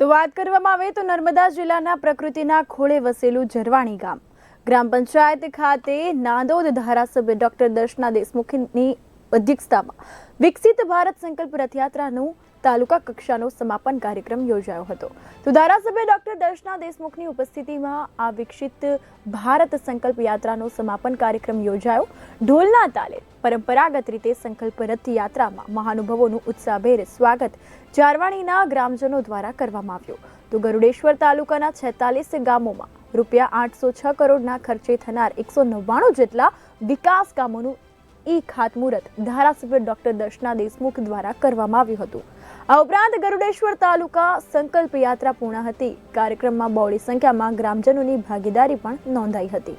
તો વાત કરવામાં આવે તો નર્મદા જિલ્લાના પ્રકૃતિના ખોળે વસેલું ઝરવાણી ગામ. ગ્રામ પંચાયત ખાતે નાંદોદ ધારાસભ્ય ડોક્ટર દર્શના દેશમુખની અધ્યક્ષતામાં. વિકસિત ભારત સંકલ્પ રથયાત્રાનું તાલુકા કક્ષાનો સમાપન કાર્યક્રમ યોજાયો હતો. તો ધારાસભ્ય ડોક્ટર દર્શના દેશમુખની ઉપસ્થિતિમાં આ વિકસિત ભારત સંકલ્પ યાત્રાનો સમાપન કાર્યક્રમ યોજાયો. ઢોલના તાલે પરંપરાગત રીતે સંકલ્પ રથ યાત્રામાં મહાનુભાવોનું ઉત્સાહભેર સ્વાગત ચારવાણીના ગ્રામજનો દ્વારા કરવામાં આવ્યું. તો ગરુડેશ્વર તાલુકાના છેતાલીસ ગામોમાં રૂપિયા આઠસો છ કરોડના ખર્ચે થનાર એકસો નવ્વાણું જેટલા વિકાસ કામોનું ઈ ખાતમુહૂર્ત ધારાસભ્ય ડોક્ટર દર્શના દેશમુખ દ્વારા કરવામાં આવ્યું હતું. આ ઉપરાંત ગરુડેશ્વર તાલુકા સંકલ્પ યાત્રા પૂર્ણ હતી. કાર્યક્રમમાં બહોળી સંખ્યામાં ગ્રામજનોની ભાગીદારી પણ નોંધાઈ હતી.